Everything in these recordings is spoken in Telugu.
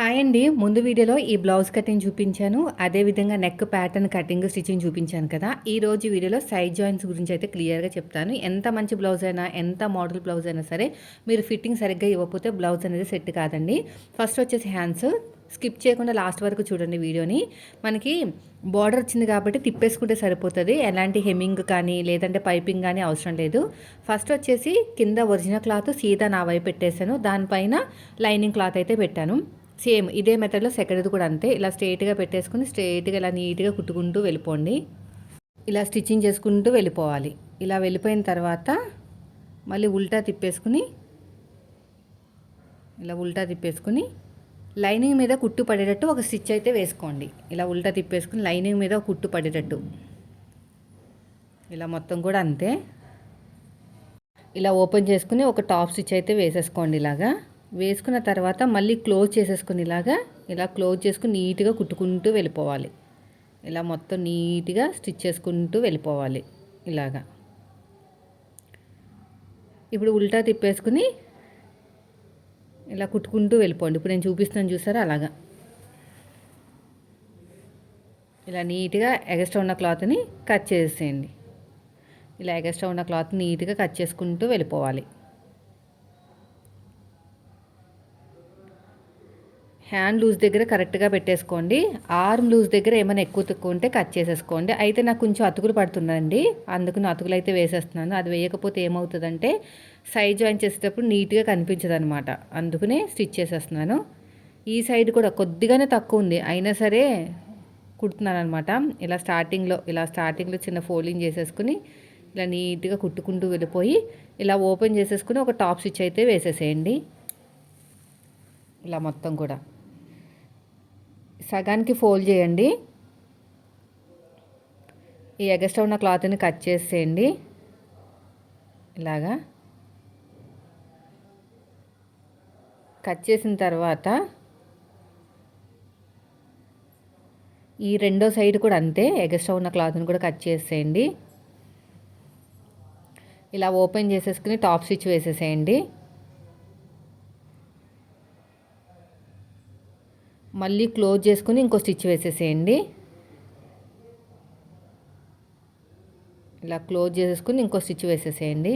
హాయ్ అండి. ముందు వీడియోలో ఈ బ్లౌజ్ కటింగ్ చూపించాను. అదేవిధంగా నెక్ ప్యాటర్న్ కటింగ్ స్టిచ్చింగ్ చూపించాను కదా. ఈ రోజు వీడియోలో సైడ్ జాయింట్స్ గురించి అయితే క్లియర్గా చెప్తాను. ఎంత మంచి బ్లౌజ్ అయినా ఎంత మోడల్ బ్లౌజ్ అయినా సరే మీరు ఫిట్టింగ్ సరిగ్గా ఇవ్వకపోతే బ్లౌజ్ అనేది సెట్ కాదండి. ఫస్ట్ వచ్చేసి హ్యాండ్స్ స్కిప్ చేయకుండా లాస్ట్ వరకు చూడండి వీడియోని. మనకి బార్డర్ వచ్చింది కాబట్టి తిప్పేసుకుంటే సరిపోతుంది. ఎలాంటి హెమ్మింగ్ కానీ లేదంటే పైపింగ్ కానీ అవసరం లేదు. ఫస్ట్ వచ్చేసి కింద ఒరిజినల్ క్లాత్ సీదా నా వైపు పెట్టేశాను. దానిపైన లైనింగ్ క్లాత్ అయితే పెట్టాను. సేమ్ ఇదే మెథడ్లో సెకండ్ది కూడా అంతే. ఇలా స్ట్రైట్గా పెట్టేసుకుని స్ట్రైట్గా ఇలా నీట్గా కుట్టుకుంటూ వెళ్ళిపోండి. ఇలా స్టిచ్చింగ్ చేసుకుంటూ వెళ్ళిపోవాలి. ఇలా వెళ్ళిపోయిన తర్వాత మళ్ళీ ఉల్టా తిప్పేసుకుని ఇలా ఉల్టా తిప్పేసుకుని లైనింగ్ మీద కుట్టు పడేటట్టు ఒక స్టిచ్ అయితే వేసుకోండి. ఇలా ఉల్టా తిప్పేసుకుని లైనింగ్ మీద కుట్టు పడేటట్టు. ఇలా మొత్తం కూడా అంతే. ఇలా ఓపెన్ చేసుకుని ఒక టాప్ స్టిచ్ అయితే వేసేసుకోండి ఇలాగా. వేసుకున్న తర్వాత మళ్ళీ క్లోజ్ చేసేసుకుని ఇలాగా ఇలా క్లోజ్ చేసుకుని నీట్గా కుట్టుకుంటూ వెళ్ళిపోవాలి. ఇలా మొత్తం నీట్గా స్టిచ్ చేసుకుంటూ వెళ్ళిపోవాలి ఇలాగా. ఇప్పుడు ఉల్టా తిప్పేసుకుని ఇలా కుట్టుకుంటూ వెళ్ళిపోండి. ఇప్పుడు నేను చూపిస్తాను చూసారా? అలాగా. ఇలా నీట్గా ఎగస్ట్రా ఉన్న క్లాత్ని కట్ చేసేయండి. ఇలా ఎగస్ట్రా ఉన్న క్లాత్ నీట్గా కట్ చేసుకుంటూ వెళ్ళిపోవాలి. హ్యాండ్ లూజ్ దగ్గర కరెక్ట్గా పెట్టేసుకోండి. ఆర్మ్ లూజ్ దగ్గర ఏమైనా ఎక్కువ తక్కువ ఉంటే కట్ చేసేసుకోండి. అయితే నాకు కొంచెం అతుకులు పడుతుందండి. అందుకు నా అతుకులు అయితే వేసేస్తున్నాను. అది వేయకపోతే ఏమవుతుందంటే సైజ్ జాయిన్ చేసేటప్పుడు నీట్గా కనిపించదు అనమాట అందుకనే స్టిచ్ చేసేస్తున్నాను. ఈ సైడ్ కూడా కొద్దిగానే తక్కువ ఉంది. అయినా సరే కుడుతున్నాను అనమాట ఇలా స్టార్టింగ్లో ఇలా స్టార్టింగ్లో చిన్న ఫోల్డింగ్ చేసేసుకుని ఇలా నీట్గా కుట్టుకుంటూ వెళ్ళిపోయి ఇలా ఓపెన్ చేసేసుకుని ఒక టాప్ స్టిచ్ అయితే వేసేసేయండి. ఇలా మొత్తం కూడా. సగానికి ఫోల్డ్ చేయండి. ఈ ఎగస్ట్రా ఉన్న క్లాత్ని కట్ చేసేయండి. ఇలాగా. కట్ చేసిన తర్వాత ఈ రెండో సైడ్ కూడా అంతే ఎగస్ట్రా ఉన్న క్లాత్ని కూడా కట్ చేసేయండి. ఇలా ఓపెన్ చేసేసుకుని టాప్ స్టిచ్ వేసేసేయండి. మళ్ళీ క్లోజ్ చేసుకుని ఇంకో స్టిచ్ వేసేసేయండి. ఇలా క్లోజ్ చేసేసుకుని ఇంకో స్టిచ్ వేసేసేయండి.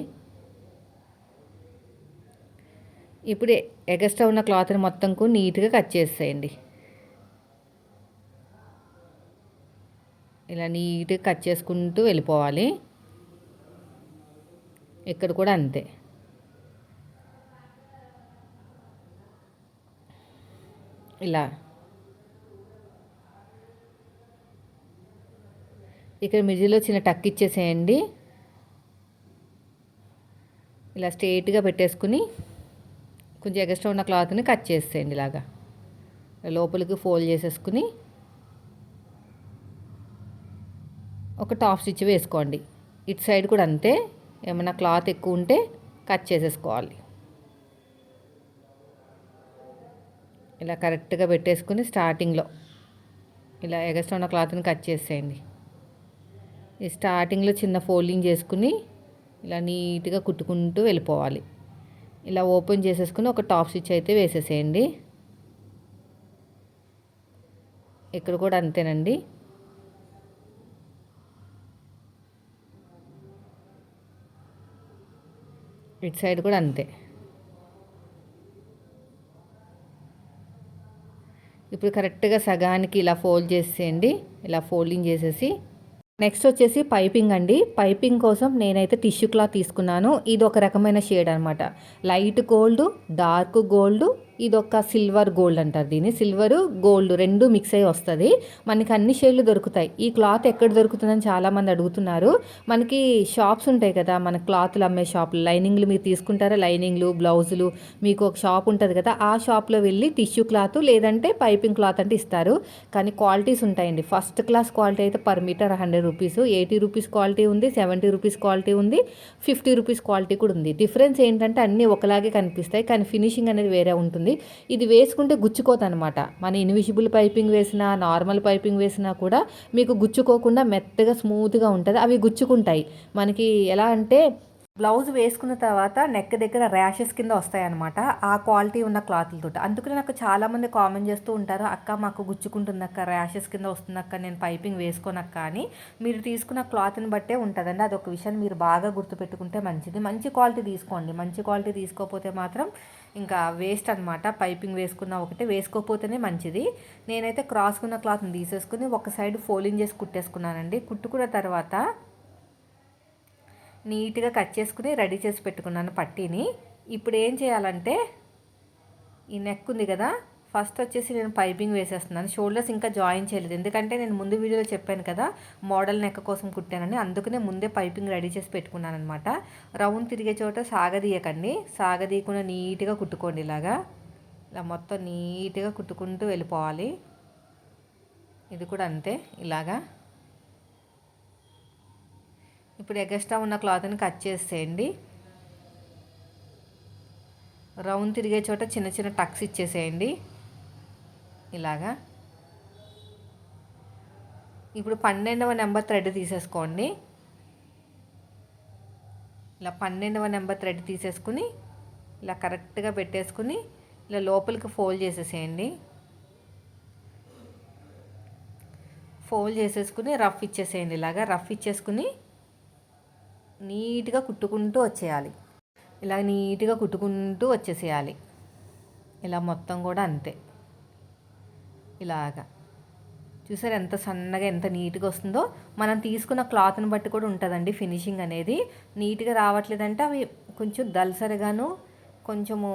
ఇప్పుడు ఎగస్ట్రా ఉన్న క్లాత్ని మొత్తంకు నీట్గా కట్ చేసేయండి. ఇలా నీట్గా కట్ చేసుకుంటూ వెళ్ళిపోవాలి. ఇక్కడ కూడా అంతే. ఇలా ఇక్కడ మిడిల్లో చిన్న టక్ ఇచ్చేసేయండి. ఇలా స్ట్రేట్గా పెట్టేసుకుని కొంచెం ఎగస్ట్రా ఉన్న క్లాత్ని కట్ చేసేయండి ఇలాగా. లోపలికి ఫోల్డ్ చేసేసుకుని ఒక టాప్ స్టిచ్ వేసుకోండి. ఇటు సైడ్ కూడా అంతే ఏమైనా క్లాత్ ఎక్కువ ఉంటే కట్ చేసేసుకోవాలి. ఇలా కరెక్ట్గా పెట్టేసుకుని స్టార్టింగ్లో ఇలా ఎగస్ట్రా ఉన్న క్లాత్ని కట్ చేసేయండి. స్టార్టింగ్లో చిన్న ఫోల్డింగ్ చేసుకుని ఇలా నీట్గా కుట్టుకుంటూ వెళ్ళిపోవాలి. ఇలా ఓపెన్ చేసేసుకుని ఒక టాప్ స్టిచ్ అయితే వేసేసేయండి. ఇక్కడ కూడా అంతేనండి. ఇటు సైడ్ కూడా అంతే. ఇప్పుడు కరెక్ట్గా సగానికి ఇలా ఫోల్డ్ చేసేయండి ఇలా ఫోల్డింగ్ చేసేసి నెక్స్ట్ వచ్చేసి పైపింగ్ అండి. పైపింగ్ కోసం నేనైతే టిష్యూ క్లాత్ తీసుకున్నాను. ఇది ఒక రకమైన షేడ్ అనమాట లైట్ గోల్డ్ డార్క్ గోల్డ్ ఇదొక సిల్వర్ గోల్డ్ అంటారు దీన్ని. సిల్వర్ గోల్డ్ రెండు మిక్స్ అయ్యి వస్తుంది. మనకి అన్ని షేడ్లు దొరుకుతాయి. ఈ క్లాత్ ఎక్కడ దొరుకుతుందని చాలామంది అడుగుతున్నారు. మనకి షాప్స్ ఉంటాయి కదా మన క్లాత్లు అమ్మే షాపులు. లైనింగ్లు మీరు తీసుకుంటారా? లైనింగ్లు బ్లౌజులు మీకు ఒక షాప్ ఉంటుంది కదా ఆ షాప్లో వెళ్ళి టిష్యూ క్లాత్ లేదంటే పైపింగ్ క్లాత్ అంటే ఇస్తారు. కానీ క్వాలిటీస్ ఉంటాయండి. ఫస్ట్ క్లాస్ క్వాలిటీ అయితే per metre hundred rupees. Eighty rupees quality ఉంది సెవెంటీ రూపీస్ క్వాలిటీ ఉంది ఫిఫ్టీ రూపీస్ క్వాలిటీ కూడా ఉంది. డిఫరెన్స్ ఏంటంటే అన్నీ ఒకలాగే కనిపిస్తాయి. కానీ ఫినిషింగ్ అనేది వేరే ఉంటుంది. ఇది వేసుకుంటే గుచ్చుకోదనమాట మన ఇన్విజిబుల్ పైపింగ్ వేసినా నార్మల్ పైపింగ్ వేసినా కూడా మీకు గుచ్చుకోకుండా మెత్తగా స్మూత్గా ఉంటుంది. అవి గుచ్చుకుంటాయి. మనకి ఎలా అంటే బ్లౌజ్ వేసుకున్న తర్వాత నెక్ దగ్గర ర్యాషెస్ కింద వస్తాయన్నమాట. ఆ క్వాలిటీ ఉన్న క్లాత్లతో అందుకనే నాకు చాలామంది కామెంట్ చేస్తూ ఉంటారు అక్క మాకు గుచ్చుకుంటుందక్క ర్యాషెస్ కింద వస్తుందక్క నేను పైపింగ్ వేసుకోనక్క అని. మీరు తీసుకున్న క్లాత్ని బట్టే ఉంటుందండి. అదొక విషయాన్ని మీరు బాగా గుర్తుపెట్టుకుంటే మంచిది. మంచి క్వాలిటీ తీసుకోండి. మంచి క్వాలిటీ తీసుకోకపోతే మాత్రం ఇంకా వేస్ట్ అనమాట పైపింగ్ వేసుకున్న ఒకటి వేసుకోకపోతేనే మంచిది. నేనైతే క్రాస్కున్న క్లాత్ని తీసేసుకుని ఒక సైడ్ ఫోలింగ్ చేసి కుట్టేసుకున్నానండి. కుట్టుకున్న తర్వాత నీట్గా కట్ చేసుకుని రెడీ చేసి పెట్టుకున్నాను పట్టీని. ఇప్పుడు ఏం చేయాలంటే ఈ నెక్ ఉంది కదా ఫస్ట్ వచ్చేసి నేను పైపింగ్ వేసేస్తున్నాను. షోల్డర్స్ ఇంకా జాయిన్ చేయలేదు. ఎందుకంటే నేను ముందు వీడియోలో చెప్పాను కదా మోడల్ నెక్ కోసం కుట్టానని. అందుకనే ముందే పైపింగ్ రెడీ చేసి పెట్టుకున్నాను అనమాట రౌండ్ తిరిగే చోట సాగదీయకండి. సాగదీయకుండా నీట్గా కుట్టుకోండి ఇలాగా. ఇలా మొత్తం నీట్గా కుట్టుకుంటూ వెళ్ళిపోవాలి. ఇది కూడా అంతే ఇలాగా. ఇప్పుడు ఎగస్ట్రా ఉన్న క్లాత్ని కట్ చేసేయండి. రౌండ్ తిరిగే చోట చిన్న చిన్న టక్స్ ఇచ్చేసేయండి. ఇలాగా. ఇప్పుడు పన్నెండవ నెంబర్ థ్రెడ్ తీసేసుకోండి. ఇలా పన్నెండవ నెంబర్ థ్రెడ్ తీసేసుకుని ఇలా కరెక్ట్గా పెట్టేసుకుని ఇలా లోపలికి ఫోల్డ్ చేసేసేయండి. ఫోల్డ్ చేసేసుకుని రఫ్ ఇచ్చేసేయండి. ఇలాగా రఫ్ ఇచ్చేసుకుని నీట్గా కుట్టుకుంటూ వచ్చేయాలి. ఇలా నీట్గా కుట్టుకుంటూ వచ్చేసేయాలి. ఇలా మొత్తం కూడా అంతే. ఇలాగా. చూసారు ఎంత సన్నగా ఎంత నీట్గా వస్తుందో? మనం తీసుకున్న క్లాత్ని బట్టి కూడా ఉంటుందండి ఫినిషింగ్ అనేది. నీట్గా రావట్లేదంటే అవి కొంచెం దలసరిగాను కొంచెము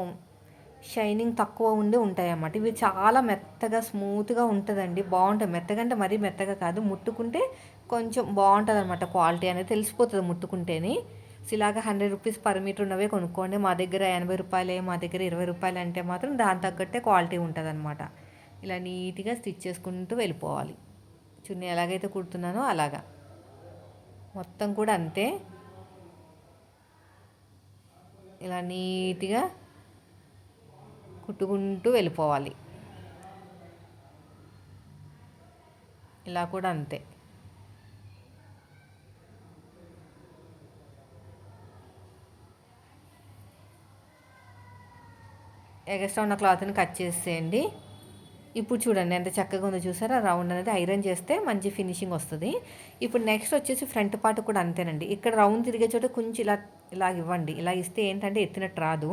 షైనింగ్ తక్కువ ఉండి ఉంటాయి అన్నమాట ఇవి చాలా మెత్తగా స్మూత్గా ఉంటుందండి. బాగుంటాయి. మెత్తగా అంటే మరీ మెత్తగా కాదు. ముట్టుకుంటే కొంచెం బాగుంటుంది అనమాట క్వాలిటీ అనేది తెలిసిపోతుంది ముట్టుకుంటేనే. ఇలాగ హండ్రెడ్ రూపీస్ పర్ మీటర్ ఉన్నవే కొనుక్కోండి. మా దగ్గర ఎనభై రూపాయలే మా దగ్గర ఇరవై రూపాయలు అంటే మాత్రం దాని తగ్గట్టే క్వాలిటీ ఉంటుంది అనమాట ఇలా నీట్గా స్టిచ్ చేసుకుంటూ వెళ్ళిపోవాలి. చున్నీ ఎలాగైతే కుడుతున్నానో అలాగా. మొత్తం కూడా అంతే. ఇలా నీట్గా కుట్టుకుంటూ వెళ్ళిపోవాలి. ఇలా కూడా అంతే. ఎగస్ట్రా ఉన్న క్లాత్ని కట్ చేసేయండి. ఇప్పుడు చూడండి ఎంత చక్కగా ఉందో చూసారా? రౌండ్ అనేది ఐరన్ చేస్తే మంచి ఫినిషింగ్ వస్తుంది. ఇప్పుడు నెక్స్ట్ వచ్చేసి ఫ్రంట్ పార్ట్ కూడా అంతేనండి. ఇక్కడ రౌండ్ తిరిగే చోట కొంచెం ఇలా ఇలా ఇవ్వండి. ఇలా ఇస్తే ఏంటంటే ఎత్తినట్టు రాదు.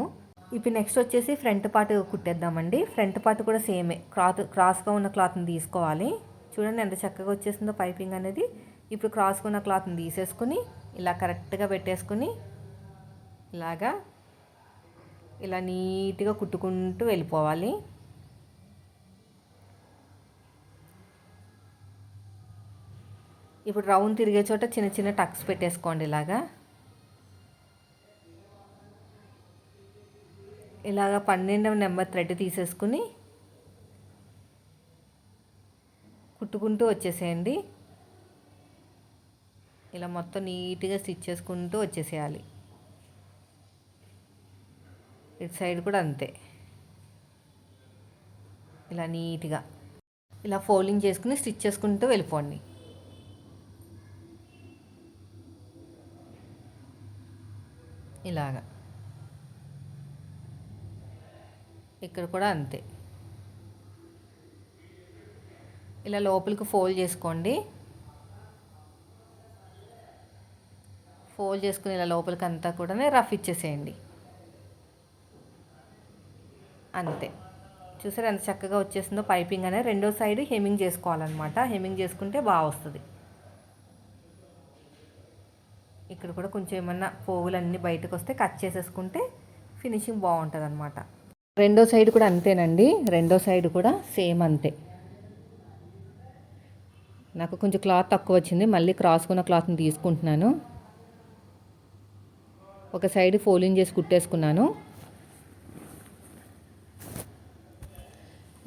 ఇప్పుడు నెక్స్ట్ వచ్చేసి ఫ్రంట్ పార్ట్ కుట్టేద్దామండి. ఫ్రంట్ పార్ట్ కూడా సేమే. క్లాత్ క్రాస్గా ఉన్న క్లాత్ని తీసుకోవాలి. చూడండి ఎంత చక్కగా వచ్చేసిందో పైపింగ్ అనేది. ఇప్పుడు క్రాస్గా ఉన్న క్లాత్ని తీసేసుకుని ఇలా కరెక్ట్గా పెట్టేసుకుని ఇలాగా ఇలా నీట్గా కుట్టుకుంటూ వెళ్ళిపోవాలి. ఇప్పుడు రౌండ్ తిరిగే చోట చిన్న చిన్న టక్స్ పెట్టేసుకోండి ఇలాగా. ఇలాగ పన్నెండవ నెంబర్ థ్రెడ్ తీసేసుకుని కుట్టుకుంటూ వచ్చేసేయండి. ఇలా మొత్తం నీట్గా స్టిచ్ చేసుకుంటూ వచ్చేసేయాలి. ఇటు సైడ్ కూడా అంతే. ఇలా నీట్గా. ఇలా ఫోల్డింగ్ చేసుకుని స్టిచ్ చేసుకుంటూ వెళ్ళిపోండి. ఇలాగా. ఇక్కడ కూడా అంతే. ఇలా లోపలికి ఫోల్డ్ చేసుకోండి. ఫోల్డ్ చేసుకుని ఇలా లోపలికి అంతా కూడా రఫ్ ఇచ్చేసేయండి. అంతే. చూసారు ఎంత చక్కగా వచ్చేసిందో పైపింగ్ అనేది. రెండో సైడ్ హెమ్మింగ్ చేసుకోవాలన్నమాట. హెమ్మింగ్ చేసుకుంటే బాగా వస్తుంది. ఇక్కడ కూడా కొంచెం ఏమన్నా పోగులన్నీ బయటకు వస్తే కట్ చేసేసుకుంటే ఫినిషింగ్ బాగుంటుంది అనమాట రెండో సైడ్ కూడా అంతేనండి. రెండో సైడ్ కూడా సేమ్ అంతే. నాకు కొంచెం క్లాత్ తక్కువ వచ్చింది. మళ్ళీ క్రాస్కున్న క్లాత్ని తీసుకుంటున్నాను. ఒక సైడ్ ఫోలింగ్ చేసి కుట్టేసుకున్నాను.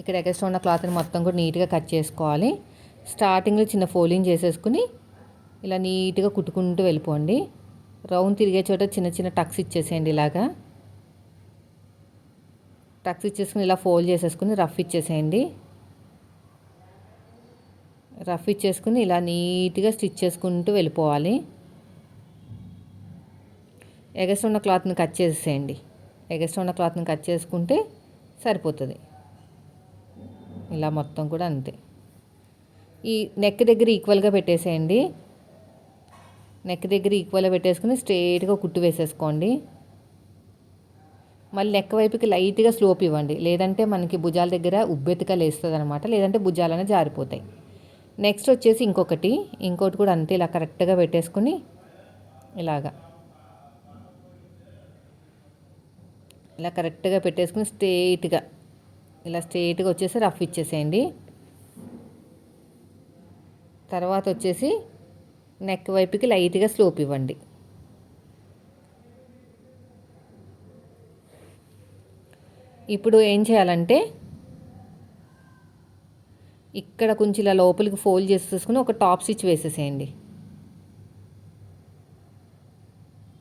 ఇక్కడ ఎగస్ట్ ఉన్న క్లాత్ని మొత్తం కూడా నీట్గా కట్ చేసుకోవాలి. స్టార్టింగ్లో చిన్న ఫోలింగ్ చేసేసుకుని ఇలా నీట్గా కుట్టుకుంటూ వెళ్ళిపోండి. రౌండ్ తిరిగే చోట చిన్న చిన్న టక్స్ ఇచ్చేసేయండి ఇలాగా. టక్స్ ఇచ్చేసుకుని ఇలా ఫోల్డ్ చేసేసుకుని రఫ్ ఇచ్చేసేయండి. రఫ్ ఇచ్చేసుకుని ఇలా నీట్గా స్టిచ్ చేసుకుంటూ వెళ్ళిపోవాలి. ఎగస్ట్ ఉన్న క్లాత్ని కట్ చేసేయండి ఎగస్ట్ ఉన్న క్లాత్ని కట్ చేసుకుంటే సరిపోతుంది. ఇలా మొత్తం కూడా అంతే. ఈ నెక్ దగ్గర ఈక్వల్గా పెట్టేసేయండి. నెక్ దగ్గర ఈక్వల్గా పెట్టేసుకుని స్ట్రేట్గా కుట్టు వేసేసుకోండి. మళ్ళీ నెక్ వైపుకి లైట్గా స్లోప్ ఇవ్వండి. లేదంటే మనకి భుజాల దగ్గర ఉబ్బెత్తుగా లేస్తుంది అనమాట లేదంటే భుజాలనే జారిపోతాయి. నెక్స్ట్ వచ్చేసి ఇంకొకటి. ఇంకోటి కూడా అంతే ఇలా కరెక్ట్గా పెట్టేసుకుని ఇలాగా. ఇలా కరెక్ట్గా పెట్టేసుకుని స్ట్రేట్గా ఇలా స్ట్రేట్గా వచ్చేసి రఫ్ ఇచ్చేసేయండి. తర్వాత వచ్చేసి నెక్ వైపుకి లైట్గా స్లోప్ ఇవ్వండి. ఇప్పుడు ఏం చేయాలంటే ఇక్కడ కొంచెం ఇలా లోపలికి ఫోల్డ్ చేసేసుకుని ఒక టాప్ స్టిచ్ వేసేసేయండి.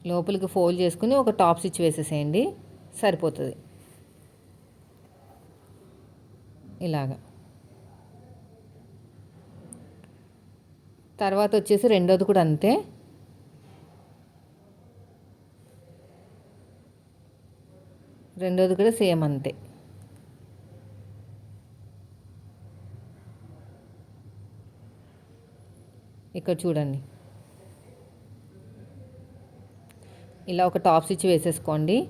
లోపలికి ఫోల్డ్ చేసుకుని ఒక టాప్ స్టిచ్ వేసేసేయండి. సరిపోతుంది. ఇలాగా. తర్వాత వచ్చేసి రెండోది కూడా అంతే. రెండోది కూడా సేమ్ అంతే. ఇక్కడ చూడండి. ఇలా ఒక టాప్ స్టిచ్ వేసేసుకోండి.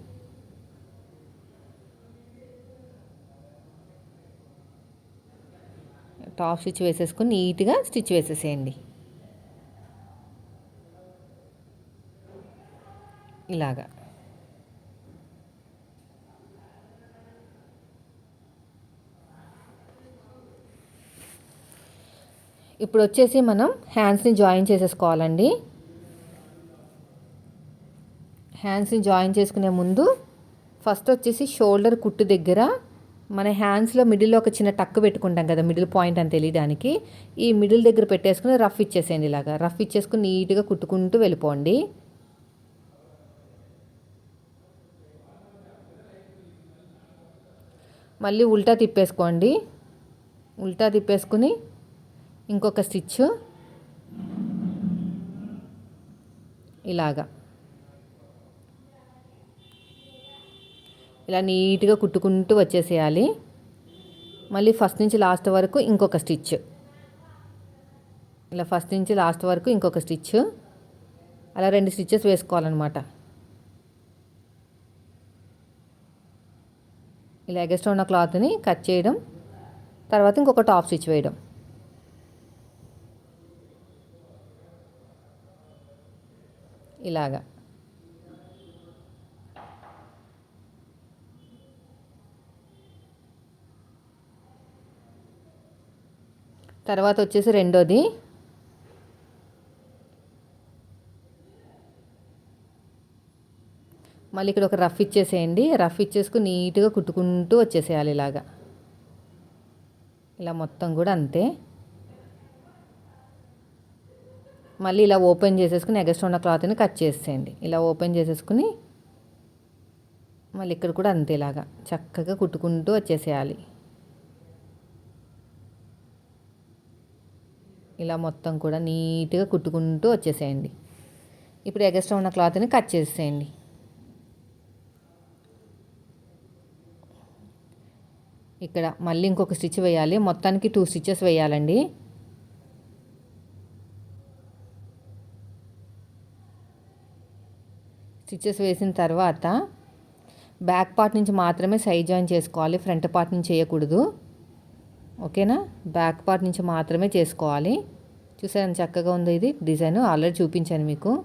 టాప్ స్టిచ్ వేసేసుకుని నీట్గా స్టిచ్ వేసేసేయండి. ఇలాగా. ఇప్పుడు వచ్చేసి మనం హ్యాండ్స్ని జాయిన్ చేసేసుకోవాలండి. హ్యాండ్స్ని జాయిన్ చేసుకునే ముందు ఫస్ట్ వచ్చేసి షోల్డర్ కుట్టు దగ్గర మన హ్యాండ్స్లో మిడిల్లో ఒక చిన్న టక్ పెట్టుకుంటాం కదా మిడిల్ పాయింట్ అని తెలియడానికి. ఈ మిడిల్ దగ్గర పెట్టేసుకుని రఫ్ ఇచ్చేసేయండి ఇలాగా. రఫ్ ఇచ్చేసుకుని నీట్గా కుట్టుకుంటూ వెళ్ళిపోండి. మళ్ళీ ఉల్టా తిప్పేసుకోండి. ఉల్టా తిప్పేసుకుని ఇంకొక స్టిచ్ ఇలాగా. ఇలా నీట్గా కుట్టుకుంటూ వచ్చేసేయాలి. మళ్ళీ ఫస్ట్ నుంచి లాస్ట్ వరకు ఇంకొక స్టిచ్. ఇలా ఫస్ట్ నుంచి లాస్ట్ వరకు ఇంకొక స్టిచ్. అలా రెండు స్టిచ్చెస్ వేసుకోవాలన్నమాట. ఇలా ఎగస్ట్రా ఉన్న క్లాత్ని కట్ చేయడం. తర్వాత ఇంకొక టాప్ స్టిచ్ వేయడం. ఇలాగా. తర్వాత వచ్చేసి రెండోది. మళ్ళీ ఇక్కడ ఒక రఫ్ ఇచ్చేసేయండి. రఫ్ ఇచ్చేసుకుని నీట్గా కుట్టుకుంటూ వచ్చేసేయాలి ఇలాగా. ఇలా మొత్తం కూడా అంతే. మళ్ళీ ఇలా ఓపెన్ చేసేసుకుని ఎగస్ట్రా ఉన్న క్లాత్ని కట్ చేసేయండి ఇలా ఓపెన్ చేసేసుకుని మళ్ళీ ఇక్కడ కూడా అంతేలాగా చక్కగా కుట్టుకుంటూ వచ్చేసేయాలి. ఇలా మొత్తం కూడా నీట్గా కుట్టుకుంటూ వచ్చేసేయండి. ఇప్పుడు ఎగస్ట్రా ఉన్న క్లాత్ని కట్ చేసేయండి ఇక్కడ మళ్ళీ ఇంకొక స్టిచ్ వేయాలి. మొత్తానికి టూ స్టిచెస్ వేయాలండి. స్టిచెస్ వేసిన తర్వాత బ్యాక్ పార్ట్ నుంచి మాత్రమే సైడ్ జాయిన్ చేసుకోవాలి. ఫ్రంట్ పార్ట్ నుంచి చేయకూడదు ఓకేనా? బ్యాక్ పార్ట్ నుంచి మాత్రమే చేసుకోవాలి. చూసారని చక్కగా ఉంది ఇది? డిజైన్ ఆల్రెడీ చూపించాను మీకు.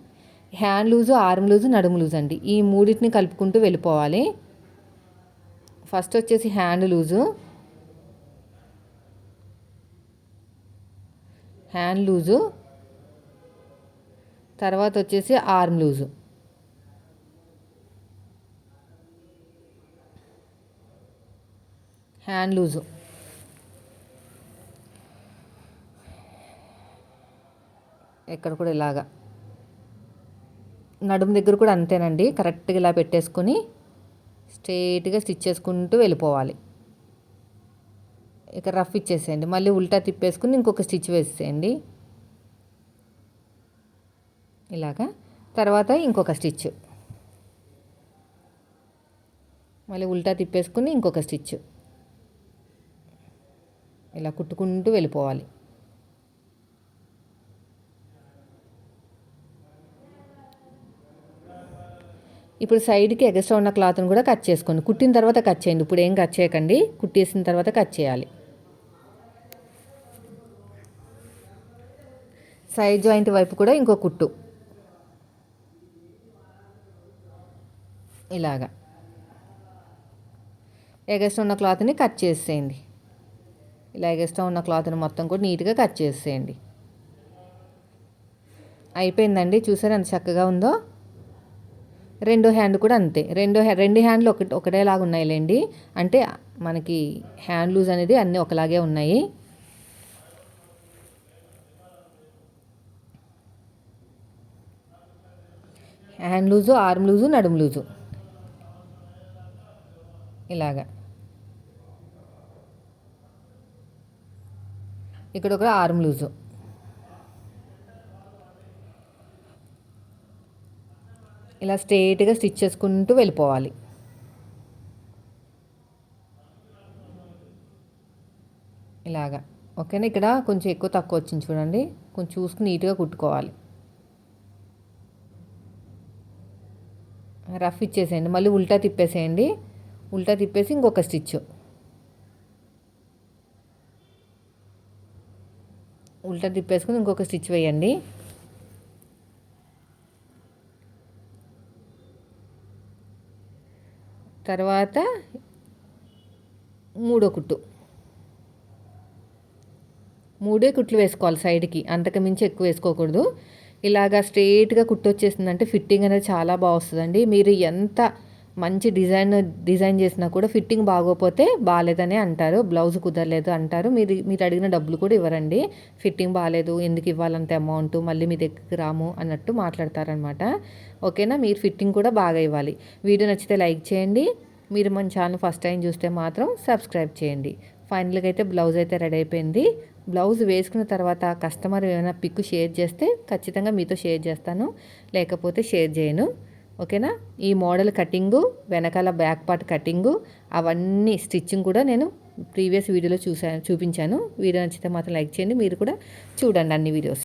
హ్యాండ్ లూజు ఆర్మ్ లూజు నడుము లూజ్ అండి. ఈ మూడింటిని కలుపుకుంటూ వెళ్ళిపోవాలి. ఫస్ట్ వచ్చేసి హ్యాండ్ లూజు. Hand loose. తర్వాత వచ్చేసి ఆర్మ్ లూజు. Hand loose. ఇక్కడ కూడా ఇలాగా. నడుము దగ్గర కూడా అంతేనండి. కరెక్ట్గా ఇలా పెట్టేసుకొని స్ట్రైట్గా స్టిచ్ చేసుకుంటూ వెళ్ళిపోవాలి. ఇక రఫ్ ఇచ్చేసేయండి. మళ్ళీ ఉల్టా తిప్పేసుకుని ఇంకొక స్టిచ్ వేసేయండి. ఇలాగా. తర్వాత ఇంకొక స్టిచ్. మళ్ళీ ఉల్టా తిప్పేసుకుని ఇంకొక స్టిచ్. ఇలా కుట్టుకుంటూ వెళ్ళిపోవాలి. ఇప్పుడు సైడ్కి ఎగస్ట్రా ఉన్న క్లాత్ని కూడా కట్ చేసుకోండి. కుట్టిన తర్వాత కట్ చేయండి. ఇప్పుడు ఏం కట్ చేయకండి? కుట్టేసిన తర్వాత కట్ చేయాలి. సైడ్ జాయింట్ వైపు కూడా ఇంకో కుట్టు. ఇలాగా. ఎగస్ట్రా ఉన్న క్లాత్ని కట్ చేసేయండి. ఇలా ఎగస్ట్రా ఉన్న క్లాత్ని మొత్తం కూడా నీట్గా కట్ చేసేయండి. అయిపోయిందండి. చూసారు ఎంత చక్కగా ఉందో? రెండో హ్యాండ్ కూడా అంతే. రెండో రెండు హ్యాండ్లు ఒకటి ఒకటేలాగా ఉన్నాయిలేండి. అంటే మనకి హ్యాండ్ లూజ్ అనేది అన్నీ ఒకలాగే ఉన్నాయి. హ్యాండ్ లూజు ఆర్మ్ లూజు నడుము లూజు. ఇలాగా. ఇక్కడ ఒక ఆర్మ్ లూజు. ఇలా స్ట్రేట్గా స్టిచ్ చేసుకుంటూ వెళ్ళిపోవాలి. ఇలాగా. ఓకేనా? ఇక్కడ కొంచెం ఎక్కువ తక్కువ వచ్చింది చూడండి. కొంచెం చూసుకుని నీట్గా కుట్టుకోవాలి. రఫ్ ఇచ్చేసేయండి. మళ్ళీ ఉల్టా తిప్పేసేయండి. ఉల్టా తిప్పేసి ఇంకొక స్టిచ్ ఉల్టా తిప్పేసుకుని ఇంకొక స్టిచ్ వేయండి. తర్వాత మూడో కుట్టు. మూడే కుట్లు వేసుకోవాలి సైడ్కి. అంతకుమించి ఎక్కువ వేసుకోకూడదు. ఇలాగా స్ట్రేట్గా కుట్టు వచ్చేసిందంటే ఫిట్టింగ్ అనేది చాలా బాగా వస్తుందండి. మీరు ఎంత మంచి డిజైన్ డిజైన్ చేసినా కూడా ఫిట్టింగ్ బాగోపోతే బాగాలేదనే అంటారు. బ్లౌజ్ కుదరలేదు అంటారు. మీరు మీరు అడిగిన డబ్బులు కూడా ఇవ్వరండి. ఫిట్టింగ్ బాగాలేదు ఎందుకు ఇవ్వాలంత అమౌంట్ మళ్ళీ మీ దగ్గరికి రాము అన్నట్టు మాట్లాడతారనమాట. ఓకేనా? మీరు ఫిట్టింగ్ కూడా బాగా ఇవ్వాలి. వీడియో నచ్చితే లైక్ చేయండి. మీరు మన ఛానల్ ఫస్ట్ టైం చూస్తే మాత్రం సబ్స్క్రైబ్ చేయండి. ఫైనల్గా అయితే బ్లౌజ్ అయితే రెడీ అయిపోయింది. బ్లౌజ్ వేసుకున్న తర్వాత కస్టమర్ ఏమైనా పిక్ షేర్ చేస్తే ఖచ్చితంగా మీతో షేర్ చేస్తాను. లేకపోతే షేర్ చేయను. ఓకేనా? ఈ మోడల్ కటింగు వెనకాల బ్యాక్ పార్ట్ కటింగు అవన్నీ స్టిచ్చింగ్ కూడా నేను ప్రీవియస్ వీడియోలో చూసాను చూపించాను. వీడియో నచ్చితే మాత్రం లైక్ చేయండి. మీరు కూడా చూడండి అన్ని వీడియోస్.